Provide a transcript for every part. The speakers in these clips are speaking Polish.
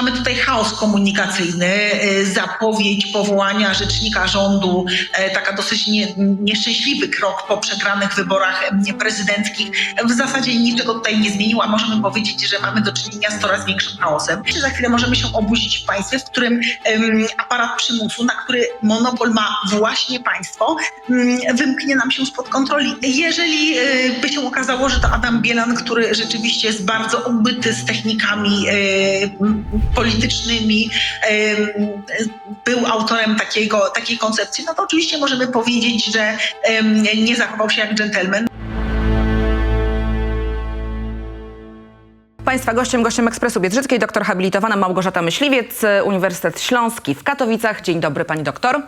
mamy tutaj chaos komunikacyjny, e, zapowiedź powołania rzecznika rządu, e, taka dosyć nie, nieszczęśliwy krok po przegranych wyborach e, prezydenckich. W zasadzie niczego tutaj nie zmienił, a możemy powiedzieć, że mamy do czynienia z coraz większym chaosem. Za chwilę możemy się obudzić w państwie, w którym aparat przymusu, na który monopol ma właśnie państwo, wymknie nam się spod kontroli. Jeżeli by się okazało, że to Adam Bielan, który rzeczywiście jest bardzo obyty z technikami politycznymi, był autorem takiego, takiej koncepcji, no to oczywiście możemy powiedzieć, że nie zachował się jak dżentelmen. Państwa gościem, gościem Ekspresu Biedrzyckiej, doktor habilitowana Małgorzata Myśliwiec, Uniwersytet Śląski w Katowicach. Dzień dobry pani doktor.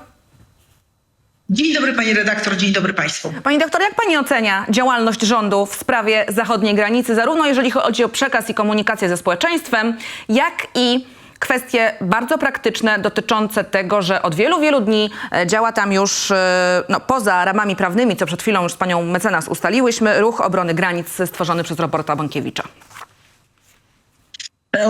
Dzień dobry pani redaktor, dzień dobry państwu. Pani doktor, jak pani ocenia działalność rządu w sprawie zachodniej granicy, zarówno jeżeli chodzi o przekaz i komunikację ze społeczeństwem, jak i kwestie bardzo praktyczne dotyczące tego, że od wielu, wielu dni e, działa tam już e, no, poza ramami prawnymi, co przed chwilą już z panią mecenas ustaliłyśmy, ruch obrony granic stworzony przez Roberta Bankiewicza.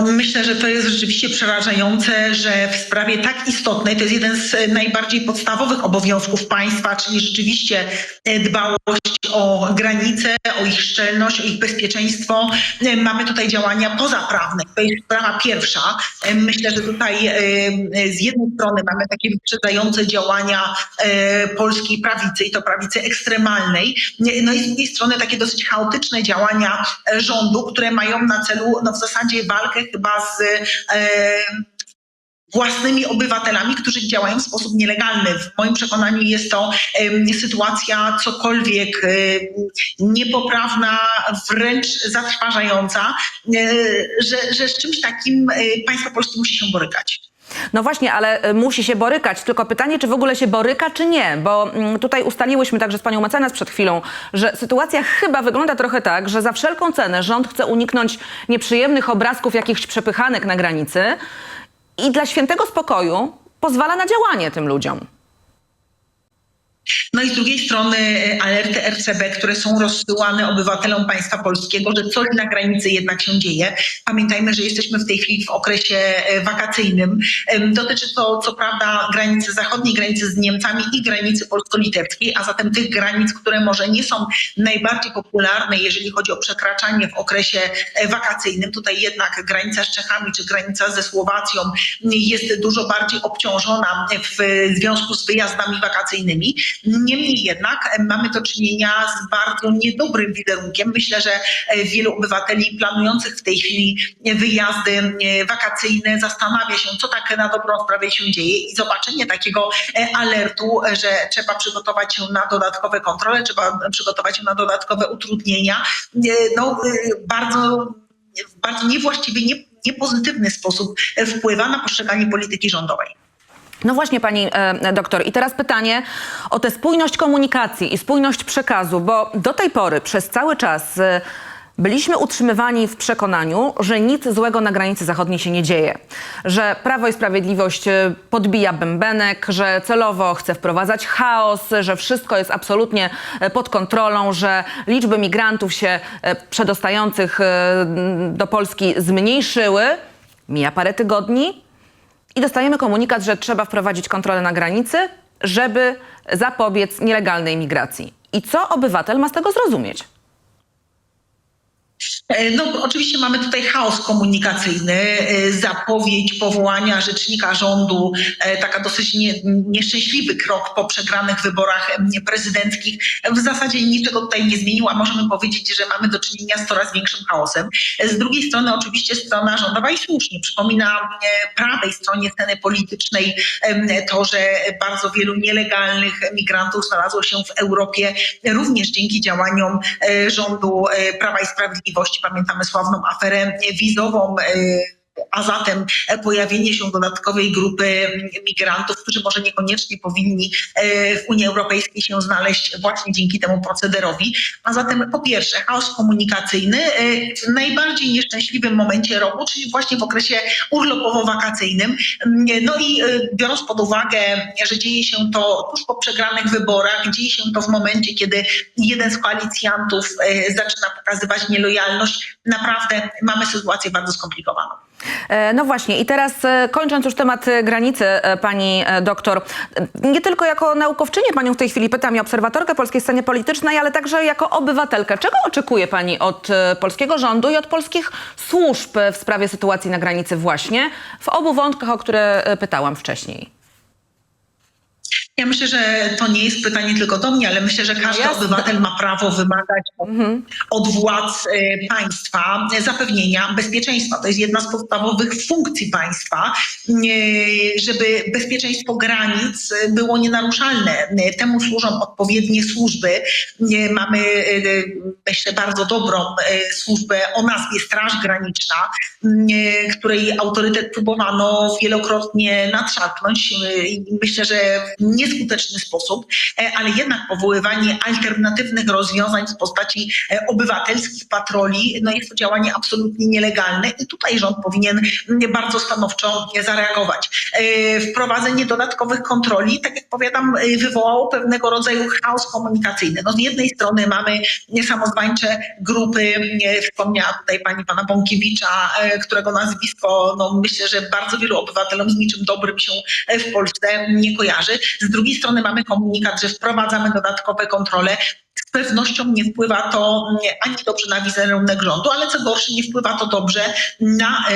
Myślę, że to jest rzeczywiście przerażające, że w sprawie tak istotnej, to jest jeden z najbardziej podstawowych obowiązków państwa, czyli rzeczywiście e, dbałość o granice, o ich szczelność, o ich bezpieczeństwo. E, Mamy tutaj działania pozaprawne. To jest sprawa pierwsza. E, Myślę, że tutaj e, z jednej strony mamy takie wyprzedzające działania e, polskiej prawicy i to prawicy ekstremalnej, no i z drugiej strony takie dosyć chaotyczne działania e, rządu, które mają na celu no w zasadzie walkę chyba z e, własnymi obywatelami, którzy działają w sposób nielegalny. W moim przekonaniu jest to sytuacja cokolwiek em, niepoprawna, wręcz zatrważająca, e, że, że z czymś takim e, państwo polskie musi się borykać. No właśnie, ale y, musi się borykać. Tylko pytanie, czy w ogóle się boryka, czy nie? Bo mm, tutaj ustaliłyśmy także z panią mecenas przed chwilą, że sytuacja chyba wygląda trochę tak, że za wszelką cenę rząd chce uniknąć nieprzyjemnych obrazków jakichś przepychanek na granicy i dla świętego spokoju pozwala na działanie tym ludziom. No i z drugiej strony e, alerty RCB, które są rozsyłane obywatelom państwa polskiego, że coś na granicy jednak się dzieje. Pamiętajmy, że jesteśmy w tej chwili w okresie e, wakacyjnym. Dotyczy to co prawda granicy zachodniej, granicy z Niemcami i granicy polsko-litewskiej, a zatem tych granic, które może nie są najbardziej popularne, jeżeli chodzi o przekraczanie w okresie e, wakacyjnym. Tutaj jednak granica z Czechami czy granica ze Słowacją jest dużo bardziej obciążona w związku z wyjazdami wakacyjnymi. Niemniej jednak e, mamy do czynienia z bardzo niedobrym wizerunkiem. Myślę, że e, wielu obywateli planujących w tej chwili wyjazdy e, wakacyjne zastanawia się, co tak na dobrą sprawę się dzieje i zobaczenie takiego alertu, że trzeba przygotować się na dodatkowe kontrole, trzeba przygotować się na dodatkowe utrudnienia, no bardzo, bardzo niewłaściwy, nie, niepozytywny sposób wpływa na postrzeganie polityki rządowej. No właśnie, pani e, doktor. I teraz pytanie o tę spójność komunikacji i spójność przekazu, bo do tej pory przez cały czas e, byliśmy utrzymywani w przekonaniu, że nic złego na granicy zachodniej się nie dzieje, że Prawo i Sprawiedliwość e, podbija bębenek, że celowo chce wprowadzać chaos, że wszystko jest absolutnie e, pod kontrolą, że liczby migrantów się e, przedostających e, do Polski zmniejszyły. Mija parę tygodni, i dostajemy komunikat, że trzeba wprowadzić kontrolę na granicy, żeby zapobiec nielegalnej migracji. I co obywatel ma z tego zrozumieć? E, No, oczywiście mamy tutaj chaos komunikacyjny, e, zapowiedź powołania rzecznika rządu, e, taka dosyć nie, nieszczęśliwy krok po przegranych wyborach prezydenckich. W zasadzie niczego tutaj nie zmienił, a możemy powiedzieć, że mamy do czynienia z coraz większym chaosem. Z drugiej strony oczywiście strona rządowa i słusznie przypomina prawej stronie sceny politycznej to, że bardzo wielu nielegalnych migrantów znalazło się w Europie również dzięki działaniom rządu Prawa i Sprawiedliwości. Pamiętamy sławną aferę wizową. A zatem e, pojawienie się dodatkowej grupy migrantów, którzy może niekoniecznie powinni e, w Unii Europejskiej się znaleźć właśnie dzięki temu procederowi. A zatem po pierwsze chaos komunikacyjny e, w najbardziej nieszczęśliwym momencie roku, czyli właśnie w okresie urlopowo-wakacyjnym. Mm, No i biorąc pod uwagę, że dzieje się to tuż po przegranych wyborach, dzieje się to w momencie, kiedy jeden z koalicjantów zaczyna pokazywać nielojalność, naprawdę mamy sytuację bardzo skomplikowaną. E, No właśnie i teraz e, kończąc już temat e, granicy, pani doktor, nie tylko jako naukowczynię panią w tej chwili pytam i obserwatorkę polskiej sceny politycznej, ale także jako obywatelkę. Czego oczekuje pani od polskiego rządu i od polskich służb w sprawie sytuacji na granicy właśnie w obu wątkach, o które pytałam wcześniej? Ja myślę, że to nie jest pytanie tylko do mnie, ale myślę, że każdy jasne. obywatel ma prawo wymagać od, od władz e, państwa zapewnienia bezpieczeństwa. To jest jedna z podstawowych funkcji państwa, e, żeby bezpieczeństwo granic było nienaruszalne. E, Temu służą odpowiednie służby. E, Mamy, e, myślę, bardzo dobrą e, służbę o nazwie Straż Graniczna, e, której autorytet próbowano wielokrotnie nadszarpnąć. I Myślę, że w nieskuteczny sposób, e, ale jednak powoływanie alternatywnych rozwiązań w postaci e, obywatelskich patroli, no jest to działanie absolutnie nielegalne i tutaj rząd powinien bardzo stanowczo zareagować. E, Wprowadzenie dodatkowych kontroli, tak jak powiadam, wywołało pewnego rodzaju chaos komunikacyjny. No z jednej strony mamy samozwańcze grupy, wspomniała tutaj pani pana Bąkiewicza, którego nazwisko, no myślę, że bardzo wielu obywatelom z niczym dobrym się w Polsce nie kojarzy. Z drugiej strony mamy komunikat, że wprowadzamy dodatkowe kontrole. Z pewnością nie wpływa to mm, ani dobrze na wizerunek rządu, ale co gorsze, nie wpływa to dobrze na e,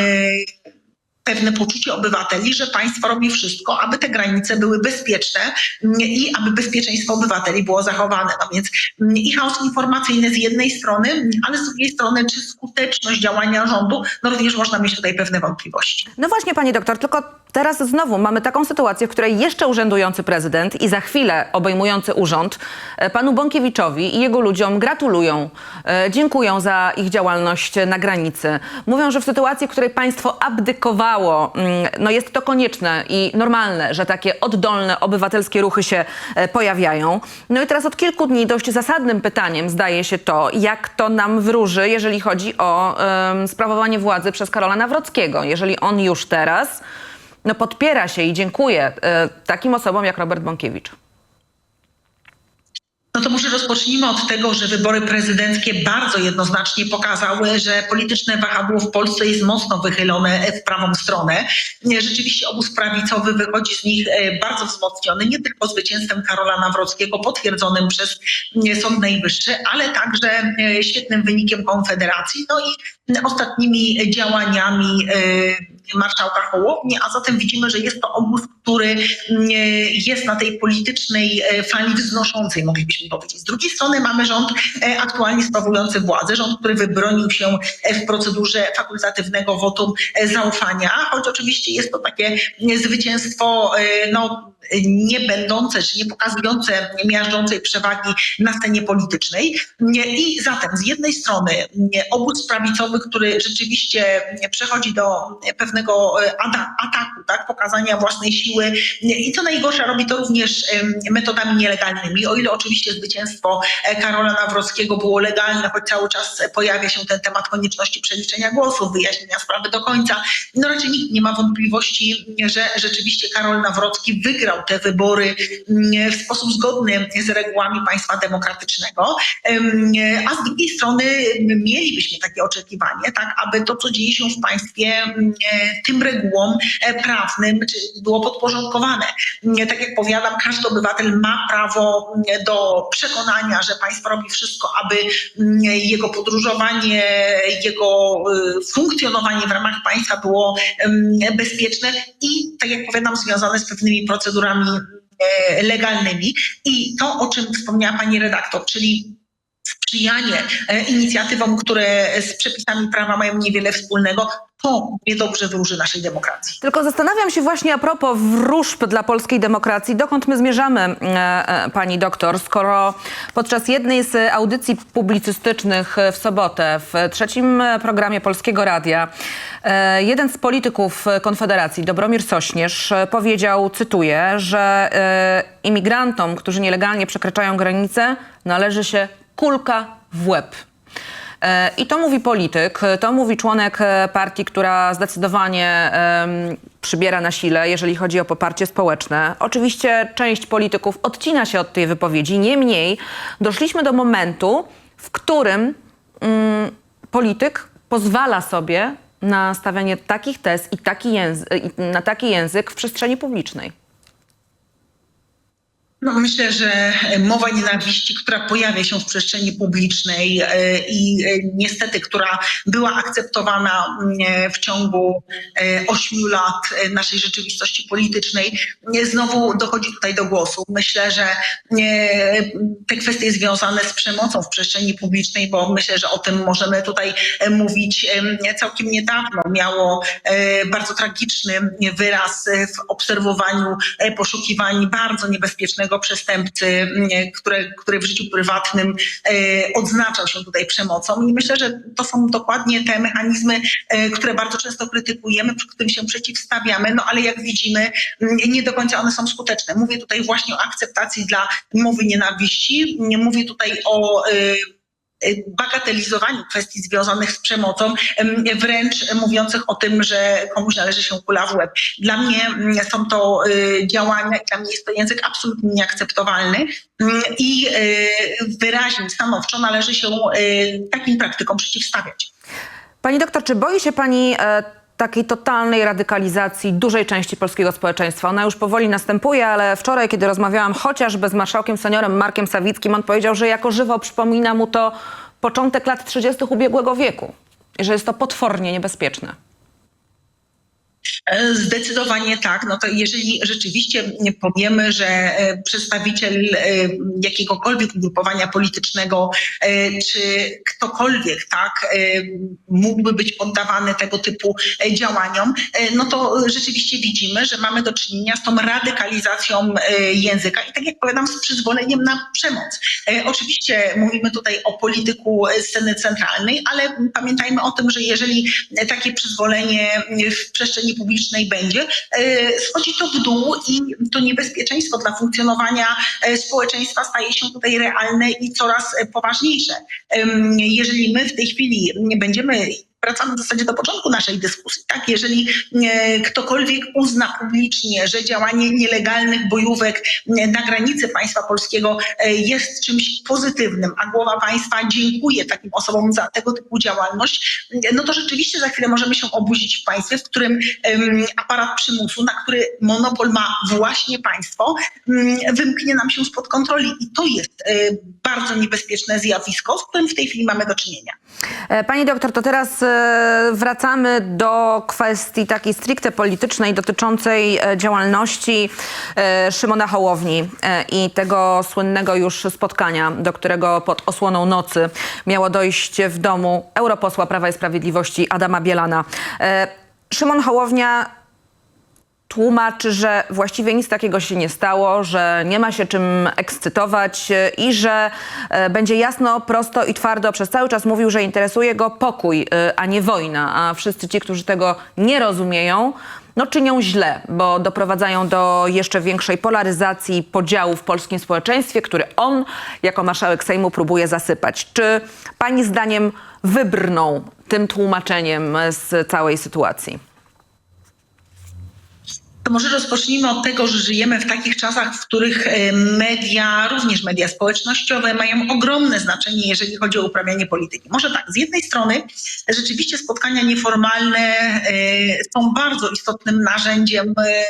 pewne poczucie obywateli, że państwo robi wszystko, aby te granice były bezpieczne mm, i aby bezpieczeństwo obywateli było zachowane. No więc mm, i chaos informacyjny z jednej strony, mm, ale z drugiej strony, czy skuteczność działania rządu, no również można mieć tutaj pewne wątpliwości. No właśnie, pani doktor, tylko teraz znowu mamy taką sytuację, w której jeszcze urzędujący prezydent i za chwilę obejmujący urząd e, panu Bąkiewiczowi i jego ludziom gratulują, e, dziękują za ich działalność na granicy. Mówią, że w sytuacji, w której państwo abdykowało, mm, no jest to konieczne i normalne, że takie oddolne, obywatelskie ruchy się e, pojawiają. No i teraz od kilku dni dość zasadnym pytaniem zdaje się to, jak to nam wróży, jeżeli chodzi o em, sprawowanie władzy przez Karola Nawrockiego. Jeżeli on już teraz no, podpiera się i dziękuję e, takim osobom jak Robert Bąkiewicz. No to może rozpocznijmy od tego, że wybory prezydenckie bardzo jednoznacznie pokazały, że polityczne wahadło w Polsce jest mocno wychylone w prawą stronę. Rzeczywiście obóz prawicowy wychodzi z nich e, bardzo wzmocniony, nie tylko zwycięstwem Karola Nawrockiego potwierdzonym przez e, Sąd Najwyższy, ale także e, świetnym wynikiem Konfederacji, no i ostatnimi działaniami e, marszałka Hołowni, a zatem widzimy, że jest to obóz, który mm, jest na tej politycznej e, fali wznoszącej, moglibyśmy powiedzieć. Z drugiej strony mamy rząd e, aktualnie sprawujący władzę, rząd, który wybronił się e, w procedurze fakultatywnego wotum e, zaufania, choć oczywiście jest to takie e, zwycięstwo e, no, nie będące, czy nie pokazujące miażdżącej przewagi na scenie politycznej. I zatem z jednej strony obóz prawicowy, który rzeczywiście przechodzi do pewnego e, ataku, tak, pokazania własnej siły. I co najgorsze robi to również metodami nielegalnymi, o ile oczywiście zwycięstwo e, Karola Nawrockiego było legalne, choć cały czas pojawia się ten temat konieczności przeliczenia głosów, wyjaśnienia sprawy do końca. No raczej nikt nie ma wątpliwości, że rzeczywiście Karol Nawrocki wygrał te wybory mm, w sposób zgodny z regułami państwa demokratycznego, Em, a z drugiej strony mielibyśmy takie oczekiwanie, tak, aby to, co dzieje się w państwie, mm, tym regułom e, prawnym było podporządkowane. Mm, Tak jak powiadam, każdy obywatel ma prawo mm, do przekonania, że państwo robi wszystko, aby mm, jego podróżowanie, jego y, funkcjonowanie w ramach państwa było em, bezpieczne i, tak jak powiadam, związane z pewnymi procedurami e, legalnymi. I to, o czym wspomniała pani redaktor, czyli sprzyjanie e, inicjatywom, które z przepisami prawa mają niewiele wspólnego, to niedobrze wróży naszej demokracji. Tylko zastanawiam się właśnie a propos wróżb dla polskiej demokracji, dokąd my zmierzamy, e, e, pani doktor, skoro podczas jednej z audycji publicystycznych w sobotę w trzecim programie Polskiego Radia e, jeden z polityków Konfederacji, Dobromir Sośnierz, powiedział, cytuję, że e, imigrantom, którzy nielegalnie przekraczają granicę, należy się kulka w łeb. E, I to mówi polityk, to mówi członek e, partii, która zdecydowanie em, przybiera na sile, jeżeli chodzi o poparcie społeczne. Oczywiście część polityków odcina się od tej wypowiedzi, niemniej doszliśmy do momentu, w którym mm, polityk pozwala sobie na stawianie takich tez i taki język, na taki język w przestrzeni publicznej? No myślę, że mowa nienawiści, która pojawia się w przestrzeni publicznej e, i e, niestety, która była akceptowana mm, w ciągu e, ośmiu lat e, naszej rzeczywistości politycznej, znowu dochodzi tutaj do głosu. Myślę, że e, te kwestie związane z przemocą w przestrzeni publicznej, bo myślę, że o tym możemy tutaj e, mówić e, całkiem niedawno, miało e, bardzo tragiczny wyraz e, w obserwowaniu e, poszukiwań bardzo niebezpiecznego przestępcy, m, które, który w życiu prywatnym e, odznaczał się tutaj przemocą. I myślę, że to są dokładnie te mechanizmy, e, które bardzo często krytykujemy, którym się przeciwstawiamy, no ale jak widzimy, m, nie do końca one są skuteczne. Mówię tutaj właśnie o akceptacji dla mowy nienawiści, nie mówię tutaj o e, bagatelizowaniu kwestii związanych z przemocą, em, wręcz mówiących o tym, że komuś należy się kula w łeb. Dla mnie mm, są to y, działania dla mnie jest to język absolutnie nieakceptowalny mm, i y, wyraźnie, stanowczo należy się y, takim praktykom przeciwstawiać. Pani doktor, czy boi się pani e, takiej totalnej radykalizacji dużej części polskiego społeczeństwa? Ona już powoli następuje, ale wczoraj, kiedy rozmawiałam chociażby z marszałkiem seniorem Markiem Sawickim, on powiedział, że jako żywo przypomina mu to początek lat 30. ubiegłego wieku i że jest to potwornie niebezpieczne. E, Zdecydowanie tak. No to jeżeli rzeczywiście powiemy, że e, przedstawiciel e, jakiegokolwiek ugrupowania politycznego, czy ktokolwiek tak mógłby być poddawany tego typu działaniom, no to rzeczywiście widzimy, że mamy do czynienia z tą radykalizacją języka i tak jak powiadam, z przyzwoleniem na przemoc. Oczywiście mówimy tutaj o polityku sceny centralnej, ale pamiętajmy o tym, że jeżeli takie przyzwolenie w przestrzeni publicznej będzie, e, schodzi to w dół i to niebezpieczeństwo dla funkcjonowania e, społeczeństwa staje się tutaj realne i coraz poważniejsze. Jeżeli my w tej chwili nie będziemy wracamy w zasadzie do początku naszej dyskusji, tak? Jeżeli e, ktokolwiek uzna publicznie, że działanie nielegalnych bojówek e, na granicy państwa polskiego e, jest czymś pozytywnym, a głowa państwa dziękuję takim osobom za tego typu działalność, no to rzeczywiście za chwilę możemy się obudzić w państwie, w którym aparat przymusu, na który monopol ma właśnie państwo, mm, wymknie nam się spod kontroli i to jest bardzo niebezpieczne zjawisko, z którym w tej chwili mamy do czynienia. Pani doktor, to teraz wracamy do kwestii takiej stricte politycznej dotyczącej e, działalności e, Szymona Hołowni e, i tego słynnego już spotkania, do którego pod osłoną nocy miało dojść w domu europosła Prawa i Sprawiedliwości Adama Bielana. Szymon Hołownia tłumaczy, że właściwie nic takiego się nie stało, że nie ma się czym ekscytować e, i że e, będzie jasno, prosto i twardo przez cały czas mówił, że interesuje go pokój, e, a nie wojna. A wszyscy ci, którzy tego nie rozumieją, no czynią źle, bo doprowadzają do jeszcze większej polaryzacji, podziału w polskim społeczeństwie, który on jako marszałek Sejmu próbuje zasypać. Czy pani zdaniem wybrnął tym tłumaczeniem z całej sytuacji? To może rozpocznijmy od tego, że żyjemy w takich czasach, w których e, media, również media społecznościowe, mają ogromne znaczenie, jeżeli chodzi o uprawianie polityki. Może tak, z jednej strony rzeczywiście spotkania nieformalne e, są bardzo istotnym narzędziem e,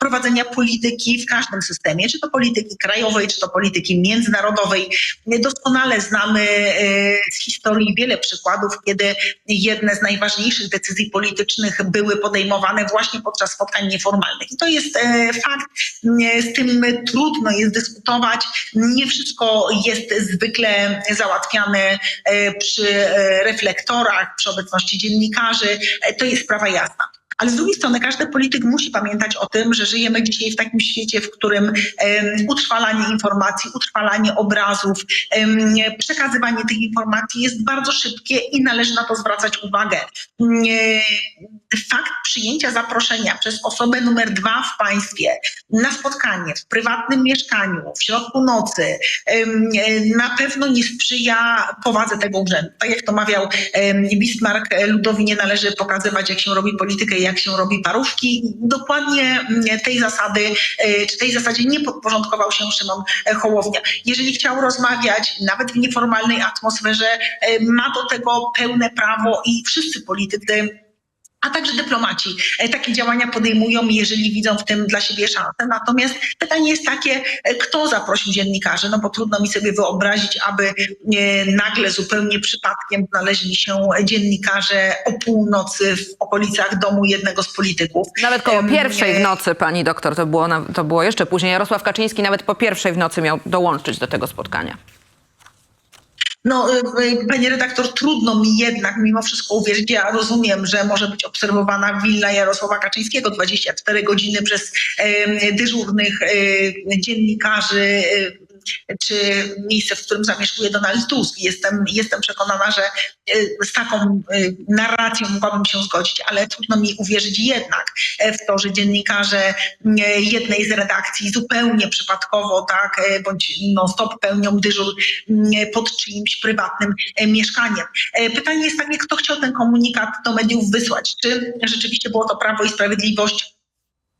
prowadzenia polityki w każdym systemie, czy to polityki krajowej, czy to polityki międzynarodowej. Doskonale znamy e, z historii wiele przykładów, kiedy jedne z najważniejszych decyzji politycznych były podejmowane właśnie podczas spotkań nieformalnych. I to jest e, fakt, z tym trudno jest dyskutować. Nie wszystko jest zwykle załatwiane e, przy reflektorach, przy obecności dziennikarzy. To jest sprawa jasna. Ale z drugiej strony każdy polityk musi pamiętać o tym, że żyjemy dzisiaj w takim świecie, w którym utrwalanie informacji, utrwalanie obrazów, przekazywanie tych informacji jest bardzo szybkie i należy na to zwracać uwagę. Fakt przyjęcia zaproszenia przez osobę numer dwa w państwie na spotkanie w prywatnym mieszkaniu w środku nocy na pewno nie sprzyja powadze tego urzędu. Tak jak to mawiał Bismarck, e, ludowi nie należy pokazywać, jak się robi politykę i jak się robi parówki. Dokładnie mm, tej zasady, e, czy tej zasadzie nie podporządkował się Szymon Hołownia. Jeżeli chciał rozmawiać nawet w nieformalnej atmosferze, e, ma do tego pełne prawo i wszyscy politycy a także dyplomaci e, takie działania podejmują, jeżeli widzą w tym dla siebie szansę. Natomiast pytanie jest takie, e, kto zaprosił dziennikarzy? No bo trudno mi sobie wyobrazić, aby e, nagle zupełnie przypadkiem znaleźli się dziennikarze o północy w okolicach domu jednego z polityków. Nawet koło pierwszej w nocy, pani doktor, to było, to było jeszcze później. Jarosław Kaczyński nawet po pierwszej w nocy miał dołączyć do tego spotkania. No, y, y, panie redaktor, trudno mi jednak mimo wszystko uwierzyć. Ja rozumiem, że może być obserwowana willa Jarosława Kaczyńskiego 24 godziny przez dyżurnych y, dziennikarzy. Czy miejsce, w którym zamieszkuje Donald Tusk. Jestem, jestem przekonana, że y, z taką y, narracją mogłabym się zgodzić, ale trudno mi uwierzyć jednak e, w to, że dziennikarze y, jednej z redakcji zupełnie przypadkowo, tak, e, bądź non-stop pełnią dyżur y, pod czyimś prywatnym e, mieszkaniem. E, Pytanie jest takie, kto chciał ten komunikat do mediów wysłać? Czy rzeczywiście było to Prawo i Sprawiedliwość?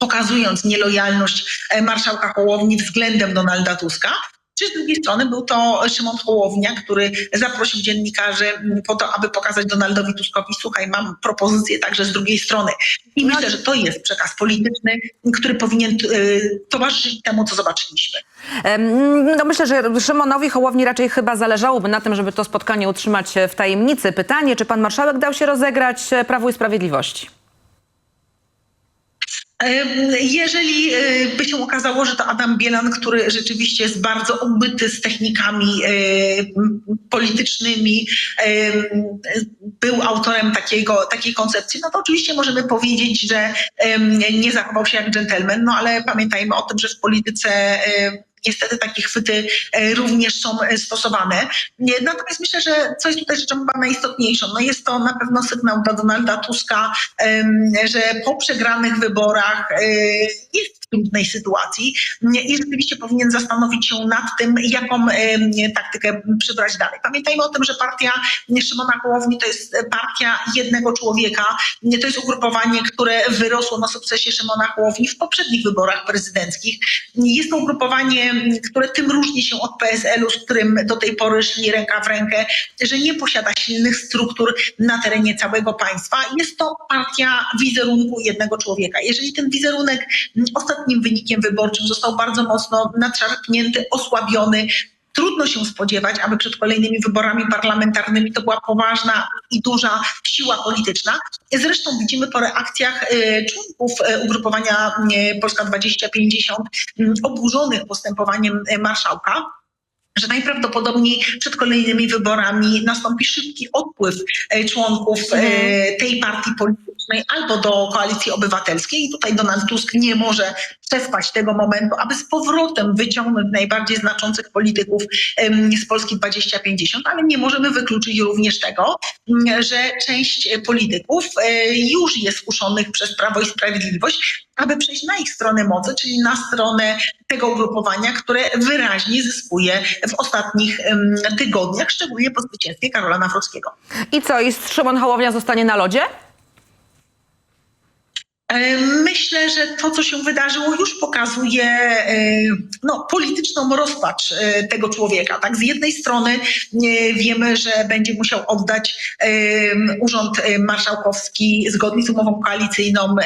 Pokazując nielojalność e, marszałka Hołowni względem Donalda Tuska. Czy z drugiej strony był to Szymon Hołownia, który zaprosił dziennikarzy m, po to, aby pokazać Donaldowi Tuskowi, słuchaj, mam propozycję także z drugiej strony. I No- myślę, że to jest przekaz polityczny, który powinien y, towarzyszyć temu, co zobaczyliśmy. No myślę, że Szymonowi Hołowni raczej chyba zależałoby na tym, żeby to spotkanie utrzymać w tajemnicy. Pytanie, czy pan marszałek dał się rozegrać Prawu i Sprawiedliwości? Jeżeli y, by się okazało, że to Adam Bielan, który rzeczywiście jest bardzo obyty z technikami m, politycznymi, był autorem takiego, takiej koncepcji, no to oczywiście możemy powiedzieć, że nie zachował się jak dżentelmen, no ale pamiętajmy o tym, że w polityce Niestety takie chwyty e, również są e, stosowane. Natomiast myślę, że co jest tutaj rzeczą chyba najistotniejszą, no jest to na pewno sygnał dla Donalda Tuska, że po przegranych wyborach e, jest trudnej sytuacji i rzeczywiście powinien zastanowić się nad tym, jaką taktykę przybrać dalej. Pamiętajmy o tym, że partia Szymona Hołowni to jest partia jednego człowieka. To jest ugrupowanie, które wyrosło na sukcesie Szymona Hołowni w poprzednich wyborach prezydenckich. Jest to ugrupowanie, które tym różni się od PSL-u, z którym do tej pory szli ręka w rękę, że nie posiada silnych struktur na terenie całego państwa. Jest to partia wizerunku jednego człowieka. Jeżeli ten wizerunek m, ostatnim wynikiem wyborczym został bardzo mocno nadszarpnięty, osłabiony, Trudno się spodziewać, aby przed kolejnymi wyborami parlamentarnymi to była poważna i duża siła polityczna. Zresztą widzimy po reakcjach e, członków e, ugrupowania e, Polska 2050 m, oburzonych postępowaniem marszałka że najprawdopodobniej przed kolejnymi wyborami nastąpi szybki odpływ członków e, tej partii politycznej albo do koalicji obywatelskiej. I tutaj Donald Tusk nie może przespać tego momentu, aby z powrotem wyciągnąć najbardziej znaczących polityków z Polski 2050, ale nie możemy wykluczyć również tego, m, że część polityków e, już jest skuszonych przez Prawo i Sprawiedliwość, aby przejść na ich stronę mocy, czyli na stronę tego ugrupowania, które wyraźnie zyskuje w ostatnich tygodniach, szczególnie po zwycięstwie Karola Nawrockiego. I co, i Szymon Hołownia zostanie na lodzie? E, Myślę, że to, co się wydarzyło, już pokazuje e, no, polityczną rozpacz e, tego człowieka. Tak, z jednej strony wiemy, że będzie musiał oddać urząd marszałkowski zgodnie z umową koalicyjną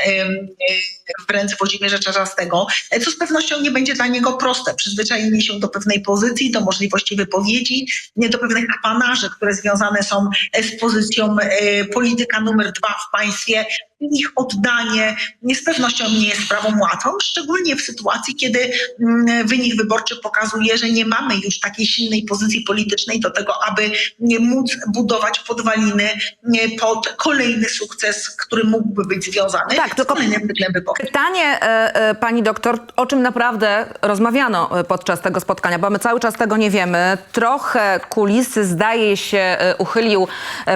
w ręce Włodzimierza Czarzastego, e, co z pewnością nie będzie dla niego proste. Przyzwyczajenie się do pewnej pozycji, do możliwości wypowiedzi, nie do pewnych apanarzy, które związane są e, z pozycją e, polityka numer dwa w państwie. Ich oddanie nie z pewnością nie jest sprawą łatwą, szczególnie w sytuacji, kiedy mm, wynik wyborczy pokazuje, że nie mamy już takiej silnej pozycji politycznej do tego, aby móc budować podwaliny pod kolejny sukces, który mógłby być związany Tak, z kolejnym wyborczym. Pytanie, e, e, pani doktor, o czym naprawdę rozmawiano e, podczas tego spotkania, bo my cały czas tego nie wiemy. Trochę kulisy, zdaje się, uchylił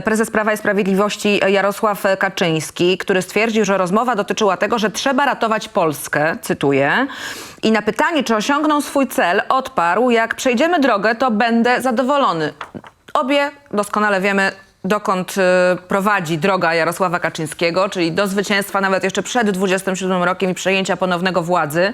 prezes Prawa i Sprawiedliwości Jarosław Kaczyński, który stwierdził, że rozmowa dotyczyła tego, że trzeba ratować Polskę, cytuję. I na pytanie, czy osiągną swój cel, odparł, jak przejdziemy drogę, to będę zadowolony. Obie doskonale wiemy, dokąd e, prowadzi droga Jarosława Kaczyńskiego, czyli do zwycięstwa nawet jeszcze przed 27 rokiem i przejęcia ponownego władzy.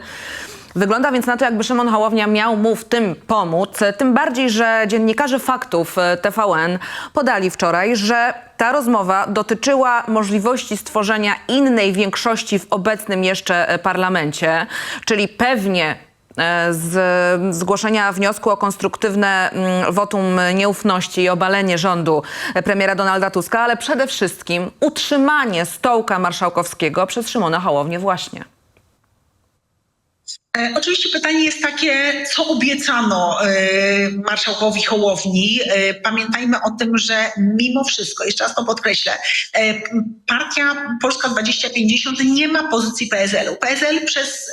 Wygląda więc na to, jakby Szymon Hołownia miał mu w tym pomóc. Tym bardziej, że dziennikarze faktów e, TVN podali wczoraj, że ta rozmowa dotyczyła możliwości stworzenia innej większości w obecnym jeszcze e, parlamencie, czyli pewnie z zgłoszenia wniosku o konstruktywne mm, wotum nieufności i obalenie rządu e, premiera Donalda Tuska, ale przede wszystkim utrzymanie stołka marszałkowskiego przez Szymona Hołownię właśnie. E, Oczywiście pytanie jest takie, co obiecano e, marszałkowi Hołowni. E, Pamiętajmy o tym, że mimo wszystko, jeszcze raz to podkreślę, partia Polska 2050 nie ma pozycji PSL-u. PSL przez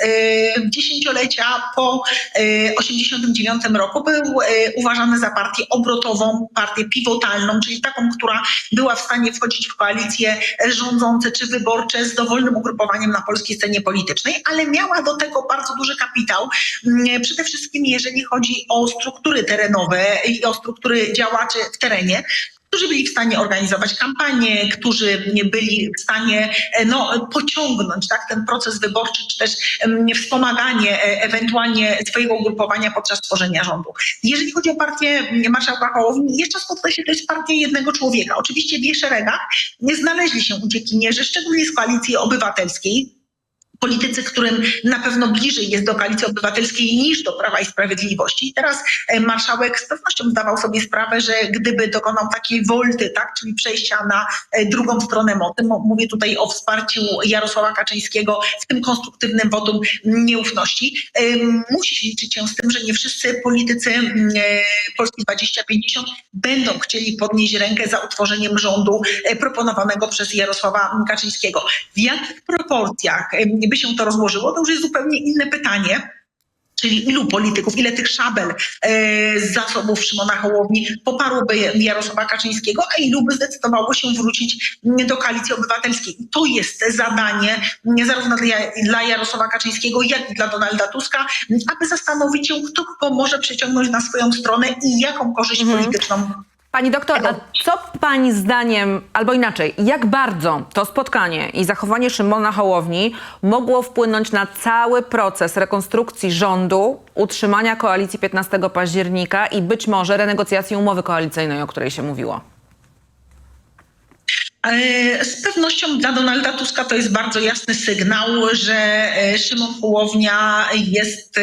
dziesięciolecia po e, 89 roku był uważany za partię obrotową, partię pivotalną, czyli taką, która była w stanie wchodzić w koalicje rządzące czy wyborcze z dowolnym ugrupowaniem na polskiej scenie politycznej, ale miała do tego bardzo duży kapitał. Mm, Przede wszystkim jeżeli chodzi o struktury terenowe i o struktury działaczy w terenie, którzy byli w stanie organizować kampanię, którzy byli w stanie e, no, pociągnąć tak, ten proces wyborczy, czy też wspomaganie e, ewentualnie swojego ugrupowania podczas tworzenia rządu. Jeżeli chodzi o partię m, marszałka Hołowni, jeszcze raz podkreślę, to jest partia jednego człowieka. Oczywiście w jej szeregach znaleźli się uciekinierzy, szczególnie z koalicji obywatelskiej, politycy, którym na pewno bliżej jest do koalicji obywatelskiej niż do Prawa i Sprawiedliwości. I teraz e, marszałek z pewnością zdawał sobie sprawę, że gdyby dokonał takiej wolty, tak, czyli przejścia na e, drugą stronę moty, mo- mówię tutaj o wsparciu Jarosława Kaczyńskiego w tym konstruktywnym wotum nieufności, e, musi się liczyć się z tym, że nie wszyscy politycy Polski 2050 będą chcieli podnieść rękę za utworzeniem rządu proponowanego przez Jarosława Kaczyńskiego. W jakich proporcjach by się to rozłożyło, to już jest zupełnie inne pytanie. Czyli ilu polityków, ile tych szabel e, z zasobów Szymona Hołowni poparłoby Jarosława Kaczyńskiego, a ilu by zdecydowało się wrócić mm, do koalicji obywatelskiej. I to jest zadanie mm, zarówno dla, dla Jarosława Kaczyńskiego, jak i dla Donalda Tuska, mm, aby zastanowić się, kto kogo może przyciągnąć na swoją stronę i jaką korzyść polityczną Pani doktor, a co pani zdaniem, albo inaczej, jak bardzo to spotkanie i zachowanie Szymona Hołowni mogło wpłynąć na cały proces rekonstrukcji rządu, utrzymania koalicji 15 października i być może renegocjacji umowy koalicyjnej, o której się mówiło? E, Z pewnością dla Donalda Tuska to jest bardzo jasny sygnał, że e, Szymon Hołownia jest e,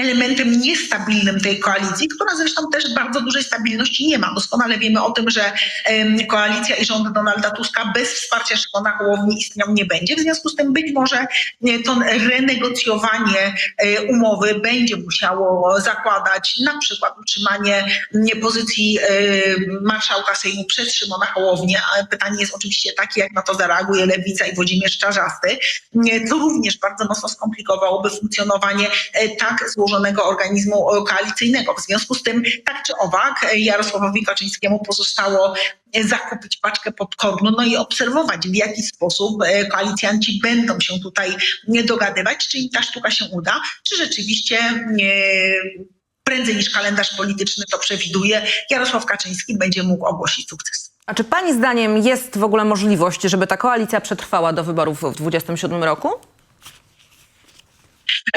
elementem niestabilnym tej koalicji, która zresztą też bardzo dużej stabilności nie ma. Doskonale wiemy o tym, że koalicja i rząd Donalda Tuska bez wsparcia Szymona Hołowni istniał nie będzie. W związku z tym być może to renegocjowanie e, umowy będzie musiało zakładać na przykład utrzymanie pozycji e, marszałka Sejmu przez Szymona Hołownię. Pytanie jest oczywiście takie, jak na to zareaguje Lewica i Włodzimierz Czarzasty. To również bardzo mocno skomplikowałoby funkcjonowanie e, tak złożonego organizmu e, koalicyjnego. W związku z tym, tak czy owak, e, Jarosławowi Kaczyńskiemu pozostało e, zakupić paczkę popcornu, no i obserwować, w jaki sposób e, koalicjanci będą się tutaj dogadywać, czy im ta sztuka się uda, czy rzeczywiście nie, prędzej niż kalendarz polityczny to przewiduje, Jarosław Kaczyński będzie mógł ogłosić sukces. A czy pani zdaniem jest w ogóle możliwość, żeby ta koalicja przetrwała do wyborów w 2027 roku?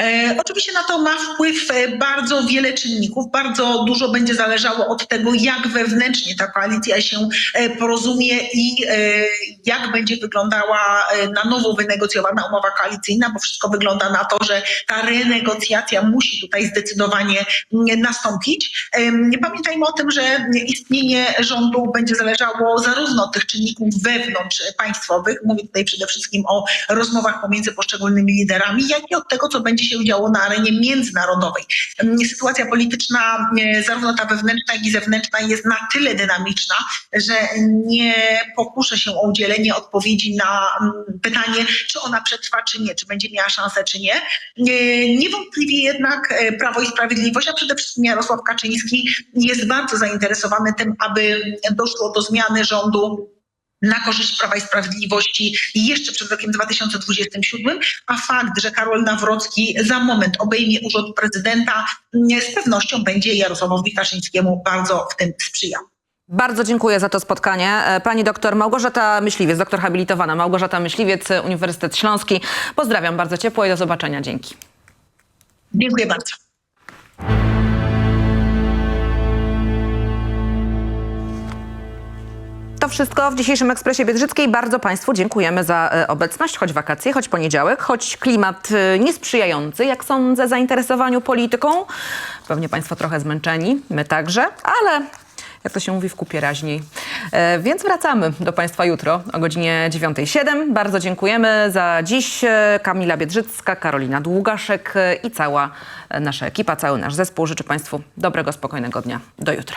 E, oczywiście na to ma wpływ e, bardzo wiele czynników. Bardzo dużo będzie zależało od tego, jak wewnętrznie ta koalicja się e, porozumie i jak będzie wyglądała na nowo wynegocjowana umowa koalicyjna, bo wszystko wygląda na to, że ta renegocjacja musi tutaj zdecydowanie mm, nastąpić. Pamiętajmy o tym, że istnienie rządu będzie zależało zarówno od tych czynników wewnątrz państwowych, mówię tutaj przede wszystkim o rozmowach pomiędzy poszczególnymi liderami, jak i od tego, co będzie się działo na arenie międzynarodowej. Sytuacja polityczna, e, zarówno ta wewnętrzna, jak i zewnętrzna, jest na tyle dynamiczna, że nie pokuszę się o udzielenie odpowiedzi na mm, pytanie, czy ona przetrwa, czy nie, czy będzie miała szansę, czy nie. Nie- Niewątpliwie jednak e, Prawo i Sprawiedliwość, a przede wszystkim Jarosław Kaczyński jest bardzo zainteresowany tym, aby doszło do zmiany rządu na korzyść Prawa i Sprawiedliwości jeszcze przed rokiem 2027, a fakt, że Karol Nawrocki za moment obejmie urząd prezydenta, z pewnością będzie Jarosławowi Kaczyńskiemu bardzo w tym sprzyjał. Bardzo dziękuję za to spotkanie. E, Pani doktor Małgorzata Myśliwiec, doktor habilitowana Małgorzata Myśliwiec, Uniwersytet Śląski. Pozdrawiam bardzo ciepło i do zobaczenia. Dzięki. Dziękuję bardzo. To wszystko w dzisiejszym Ekspresie Biedrzyckiej. Bardzo Państwu dziękujemy za e, obecność, choć wakacje, choć poniedziałek, choć klimat e, niesprzyjający, jak sądzę, zainteresowaniu polityką. Pewnie Państwo trochę zmęczeni, my także, ale jak to się mówi w kupie raźniej. E, więc wracamy do Państwa jutro o godzinie 9.07. Bardzo dziękujemy za dziś. E, Kamila Biedrzycka, Karolina Długaszek i cała nasza ekipa, cały nasz zespół. Życzę Państwu dobrego, spokojnego dnia. Do jutra.